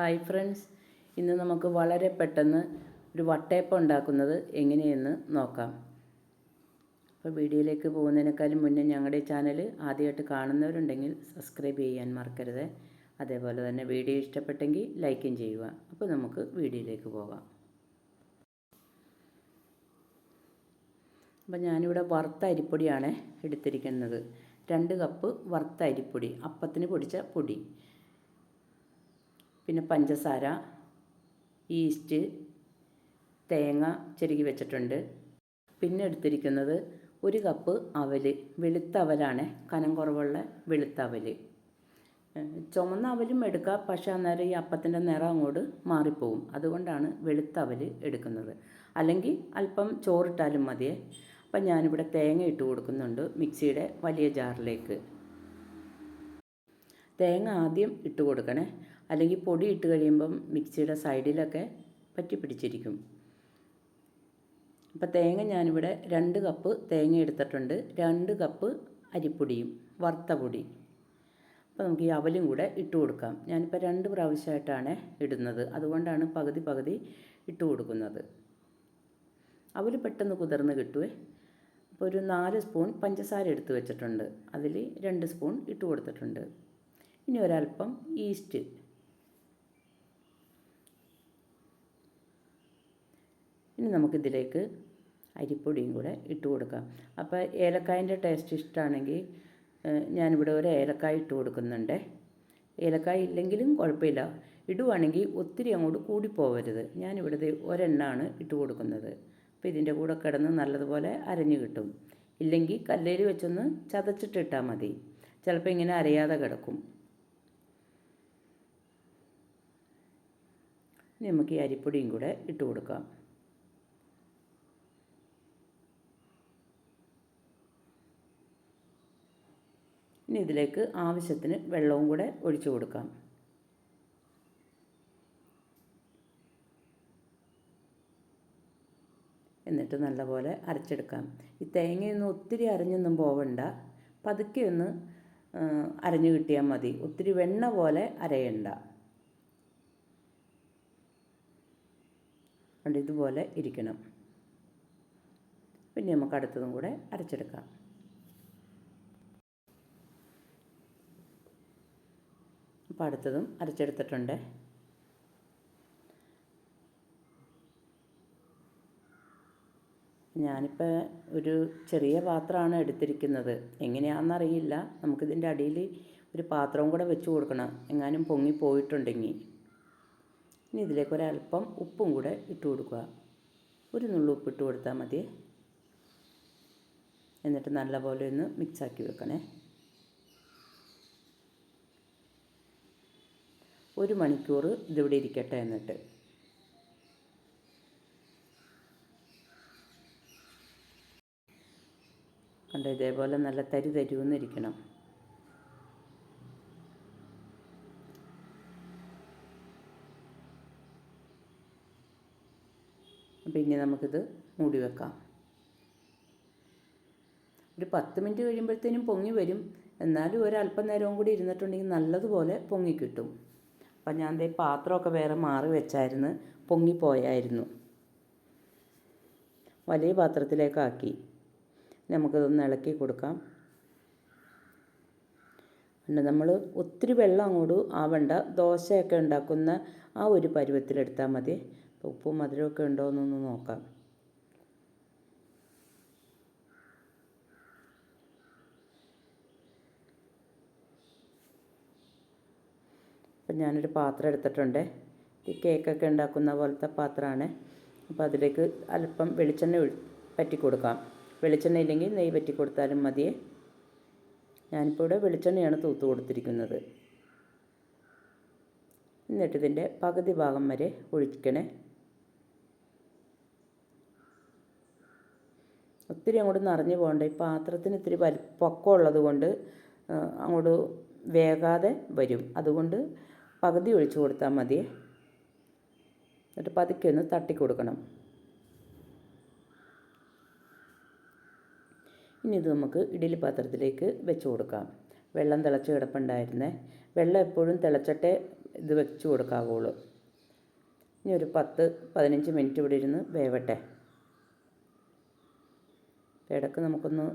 Hi friends. ഇന്ന് നമുക്ക് വളരെ പെട്ടെന്ന് ഒരു വട്ടയപ്പം ഉണ്ടാക്കുന്നത് എങ്ങനെയെന്ന് നോക്കാം. അപ്പോൾ വീഡിയോയിലേക്ക് പോകുന്നതിനേക്കാളും മുന്നേ ഞങ്ങളുടെ ചാനൽ ആദ്യമായിട്ട് കാണുന്നവരുണ്ടെങ്കിൽ സബ്സ്ക്രൈബ് ചെയ്യാൻ മറക്കരുത്. അതേപോലെ തന്നെ വീഡിയോ ഇഷ്ടപ്പെട്ടെങ്കിൽ ലൈക്കും ചെയ്യുക. അപ്പോൾ നമുക്ക് വീഡിയോയിലേക്ക് പോകാം. അപ്പോൾ ഞാനിവിടെ വറുത്ത അരിപ്പൊടിയാണ് എടുത്തിരിക്കുന്നത്. രണ്ട് കപ്പ് വറുത്ത അരിപ്പൊടി അപ്പത്തിന് പൊടിച്ച പൊടി. പിന്നെ പഞ്ചസാര ഈസ്റ്റ് തേങ്ങ ചെരുകി വെച്ചിട്ടുണ്ട്. പിന്നെ എടുത്തിരിക്കുന്നത് ഒരു കപ്പ് അവൽ വെളുത്ത അവലാണ് കനം കുറവുള്ള വെളുത്ത അവൽ ചുമന്ന അവലും എടുക്കാം പക്ഷേ അന്നേരം ഈ അപ്പത്തിന്റെ നിറം അങ്ങോട്ട് മാറിപ്പോവും. അതുകൊണ്ടാണ് വെളുത്ത അവൽ എടുക്കുന്നത്. അല്ലെങ്കിൽ അല്പം ചോറിട്ടാലും മതിയേ അപ്പം ഞാനിവിടെ തേങ്ങ ഇട്ട് കൊടുക്കുന്നുണ്ട് മിക്സിയുടെ വലിയ ജാറിലേക്ക്. തേങ്ങ ആദ്യം ഇട്ട് കൊടുക്കണേ. അല്ലെങ്കിൽ പൊടി ഇട്ട് കഴിയുമ്പം മിക്സിയുടെ സൈഡിലൊക്കെ പറ്റി പിടിച്ചിരിക്കും. അപ്പോൾ തേങ്ങ ഞാനിവിടെ രണ്ട് കപ്പ് തേങ്ങ എടുത്തിട്ടുണ്ട്. രണ്ട് കപ്പ് അരിപ്പൊടിയും വറുത്ത പൊടി. അപ്പോൾ നമുക്ക് ഈ അവലും കൂടെ ഇട്ട് കൊടുക്കാം. ഞാനിപ്പോൾ രണ്ട് പ്രാവശ്യമായിട്ടാണ് ഇടുന്നത്. അതുകൊണ്ടാണ് പകുതി പകുതി ഇട്ട് കൊടുക്കുന്നത്. അവൽ പെട്ടെന്ന് കുതിർന്ന് കിട്ടുവേ. അപ്പോൾ ഒരു നാല് സ്പൂൺ പഞ്ചസാര എടുത്ത് വെച്ചിട്ടുണ്ട്. അതിൽ രണ്ട് സ്പൂൺ ഇട്ട് കൊടുത്തിട്ടുണ്ട്. ഇനി ഒരല്പം ഈസ്റ്റ്. ഇനി നമുക്കിതിലേക്ക് അരിപ്പൊടിയും കൂടെ ഇട്ട് കൊടുക്കാം. അപ്പോൾ ഏലക്കായന്റെ ടേസ്റ്റ് ഇഷ്ടമാണെങ്കിൽ ഞാനിവിടെ ഒരു ഏലക്കായ ഇട്ട് കൊടുക്കുന്നുണ്ട്. ഏലക്കായ ഇല്ലെങ്കിലും കുഴപ്പമില്ല. ഇടുവാണെങ്കിൽ ഒത്തിരി അങ്ങോട്ട് കൂടിപ്പോവരുത്. ഞാനിവിടെ ഒരെണ്ണമാണ് ഇട്ട് കൊടുക്കുന്നത്. അപ്പോൾ ഇതിന്റെ കൂടെ കിടന്ന് നല്ലതുപോലെ അരഞ്ഞു കിട്ടും. ഇല്ലെങ്കിൽ കല്ലേൽ വെച്ചൊന്ന് ചതച്ചിട്ടിട്ടാൽ മതി. ചിലപ്പോൾ ഇങ്ങനെ അരയാതെ കിടക്കും. നമുക്ക് ഈ അരിപ്പൊടിയും കൂടെ ഇട്ട് കൊടുക്കാം. ഇനി ഇതിലേക്ക് ആവശ്യത്തിന് വെള്ളവും കൂടെ ഒഴിച്ചു കൊടുക്കാം. എന്നിട്ട് നല്ലപോലെ അരച്ചെടുക്കാം. ഈ തേങ്ങയൊന്നും ഒത്തിരി അരഞ്ഞൊന്നും പോവണ്ട. പതുക്കെ ഒന്ന് അരഞ്ഞു കിട്ടിയാൽ മതി. ഒത്തിരി വെണ്ണ പോലെ അരയണ്ട. അതുകൊണ്ട് ഇതുപോലെ ഇരിക്കണം. പിന്നെ നമുക്ക് അടുത്തതും കൂടെ അരച്ചെടുക്കാം. അപ്പോൾ അടുത്തതും അരച്ചെടുത്തിട്ടുണ്ട്. ഞാനിപ്പോൾ ഒരു ചെറിയ പാത്രമാണ് എടുത്തിരിക്കുന്നത്. എങ്ങനെയാണെന്നറിയില്ല. നമുക്കിതിന്റെ അടിയിൽ ഒരു പാത്രവും കൂടെ വെച്ച് കൊടുക്കണം. എങ്ങാനും പൊങ്ങി പോയിട്ടുണ്ടെങ്കിൽ. ഇനി ഇതിലേക്ക് ഒരല്പം ഉപ്പും കൂടെ ഇട്ട് കൊടുക്കുക. ഒരു നുള്ളു ഉപ്പ് ഇട്ട് കൊടുത്താൽ മതി. എന്നിട്ട് നല്ലപോലെ ഒന്ന് മിക്സാക്കി വെക്കണേ. ഒരു മണിക്കൂർ ഇതിവിടെ ഇരിക്കട്ടെ എന്നിട്ട്. കണ്ടോ ഇതേപോലെ നല്ല തരി തരുമെന്നിരിക്കണം അപ്പം ഇനി നമുക്കിത് മൂടി വെക്കാം. ഒരു പത്ത് മിനിറ്റ് കഴിയുമ്പോഴത്തേനും പൊങ്ങി വരും. എന്നാലും ഒരല്പം നേരവും കൂടി ഇരുന്നിട്ടുണ്ടെങ്കിൽ നല്ലതുപോലെ പൊങ്ങി കിട്ടും. അപ്പം ഞാൻ ദേ പാത്രമൊക്കെ വേറെ മാറി വെച്ചായിരുന്നു പൊങ്ങിപ്പോയായിരുന്നു. വലിയ പാത്രത്തിലേക്കാക്കി. നമുക്കതൊന്ന് ഇളക്കി കൊടുക്കാം. പിന്നെ നമ്മൾ ഒത്തിരി വെള്ളം അങ്ങോട്ട് ആവണ്ട ദോശയൊക്കെ ഉണ്ടാക്കുന്ന ആ ഒരു പരുവത്തിലെടുത്താൽ മതി. ഉപ്പും മധുരമൊക്കെ ഉണ്ടോ എന്നൊന്ന് നോക്കാം. അപ്പം ഞാനൊരു പാത്രം എടുത്തിട്ടുണ്ട്. ഈ കേക്കൊക്കെ ഉണ്ടാക്കുന്ന പോലത്തെ പാത്രമാണ്. അപ്പോൾ അതിലേക്ക് അല്പം വെളിച്ചെണ്ണ പറ്റി കൊടുക്കാം വെളിച്ചെണ്ണ ഇല്ലെങ്കിൽ നെയ്യ് പറ്റി കൊടുത്താലും മതി. ഞാനിപ്പോൾ ഇവിടെ വെളിച്ചെണ്ണയാണ് തൂത്ത് കൊടുത്തിരിക്കുന്നത്. എന്നിട്ട് ഇതിന്റെ പകുതി ഭാഗം വരെ ഒഴിക്കണേ. ഒത്തിരി അങ്ങോട്ട് നിറഞ്ഞു പോകണ്ട. ഈ പാത്രത്തിന് ഇത്തിരി വലി ഉള്ളത് കൊണ്ട് അങ്ങോട്ട് വേകാതെ വരും. അതുകൊണ്ട് പകുതി ഒഴിച്ചു കൊടുത്താൽ മതി. എന്നിട്ട് പതുക്കെ ഒന്ന് തട്ടി കൊടുക്കണം. ഇനി ഇത് നമുക്ക് ഇഡ്ഡലി പാത്രത്തിലേക്ക് വെച്ച് കൊടുക്കാം. വെള്ളം തിളച്ച് കിടപ്പുണ്ടായിരുന്നേ. വെള്ളം എപ്പോഴും തിളച്ചിട്ടേ ഇത് വെച്ച് കൊടുക്കാവുള്ളൂ. ഇനി ഒരു പത്ത് പതിനഞ്ച് മിനിറ്റ് ഇവിടെ ഇരുന്ന് വേവട്ടെ. ഇടയ്ക്ക് നമുക്കൊന്ന്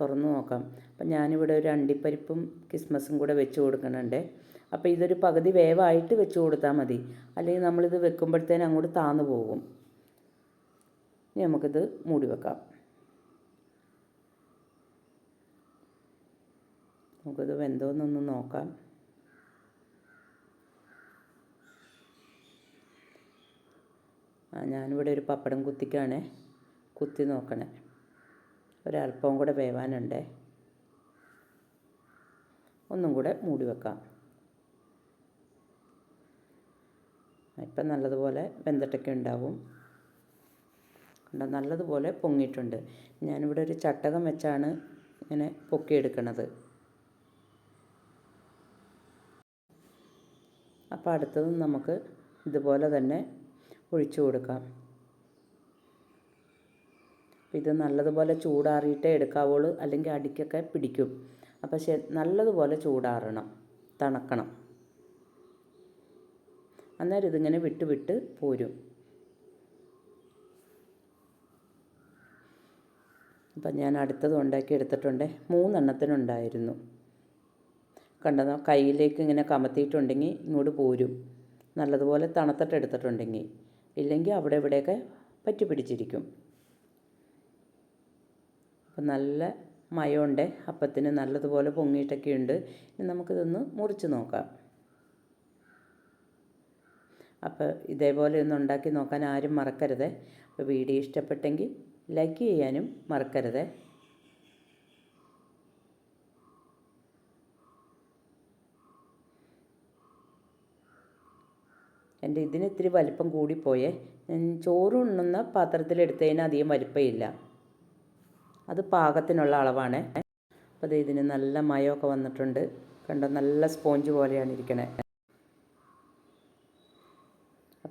തുറന്നു നോക്കാം. അപ്പം ഞാനിവിടെ ഒരു അണ്ടിപ്പരിപ്പും കിസ്മസും കൂടെ വെച്ച് കൊടുക്കുന്നുണ്ട്. അപ്പോൾ ഇതൊരു പകുതി വേവായിട്ട് വെച്ച് കൊടുത്താൽ മതി. അല്ലെങ്കിൽ നമ്മളിത് വെക്കുമ്പോഴത്തേനും അങ്ങോട്ട് താന്നു പോകും. ഇനി നമുക്കിത് മൂടി വെക്കാം. നമുക്കിത് വെന്തോന്നൊന്ന് നോക്കാം. ആ ഞാനിവിടെ ഒരു പപ്പടം കുത്തിക്കാണ്. കുത്തി നോക്കണേ. ഒരല്പം കൂടെ വേവാനുണ്ടേ. ഒന്നും കൂടെ മൂടി വെക്കാം. ഇപ്പം നല്ലതുപോലെ വെന്തിട്ടൊക്കെ ഉണ്ടാവും. കണ്ടോ? നല്ലതുപോലെ പൊങ്ങിയിട്ടുണ്ട്. ഞാനിവിടെ ഒരു ചട്ടകം വെച്ചാണ് ഇങ്ങനെ പൊക്കിയെടുക്കണത്. അപ്പോൾ അടുത്തത് നമുക്ക് ഇതുപോലെ തന്നെ ഒഴിച്ചു കൊടുക്കാം. ഇത് നല്ലതുപോലെ ചൂടാറിയിട്ടേ എടുക്കാവുള്ളൂ. അല്ലെങ്കിൽ അടിക്കൊക്കെ പിടിക്കും. അപ്പോൾ നല്ലതുപോലെ ചൂടാറണം. തണക്കണം. അന്നേരം ഇതിങ്ങനെ വിട്ട് വിട്ട് പോരും. അപ്പം ഞാൻ അടുത്തത് ഉണ്ടാക്കി എടുത്തിട്ടുണ്ട്. മൂന്നെണ്ണത്തിനുണ്ടായിരുന്നു. കണ്ടതോ കയ്യിലേക്ക് ഇങ്ങനെ കമത്തിയിട്ടുണ്ടെങ്കിൽ ഇങ്ങോട്ട് പോരും. നല്ലതുപോലെ തണുത്തിട്ട് എടുത്തിട്ടുണ്ടെങ്കിൽ ഇല്ലെങ്കിൽ അവിടെ ഇവിടെയൊക്കെ പറ്റി പിടിച്ചിരിക്കും. അപ്പം നല്ല മയമുണ്ട്. അപ്പത്തിന് നല്ലതുപോലെ പൊങ്ങിയിട്ടൊക്കെ ഉണ്ട് ഇനി നമുക്കിതൊന്ന് മുറിച്ച് നോക്കാം. അപ്പോൾ ഇതേപോലെ ഒന്ന് ഉണ്ടാക്കി നോക്കാൻ ആരും മറക്കരുത്. അപ്പോൾ വീഡിയോ ഇഷ്ടപ്പെട്ടെങ്കിൽ ലൈക്ക് ചെയ്യാനും മറക്കരുത്. എന്റെ ഇതിന് ഇത്തിരി വലിപ്പം കൂടിപ്പോയേ ചോറ് ഉണ്ണുന്ന പാത്രത്തിലെടുത്തതിന് അധികം വലിപ്പമില്ല അത് പാകത്തിനുള്ള അളവാണ്. അപ്പോൾ ഇതിന് നല്ല മയമൊക്കെ വന്നിട്ടുണ്ട്. കണ്ടോ? നല്ല സ്പോഞ്ച് പോലെയാണ് ഇരിക്കണേ.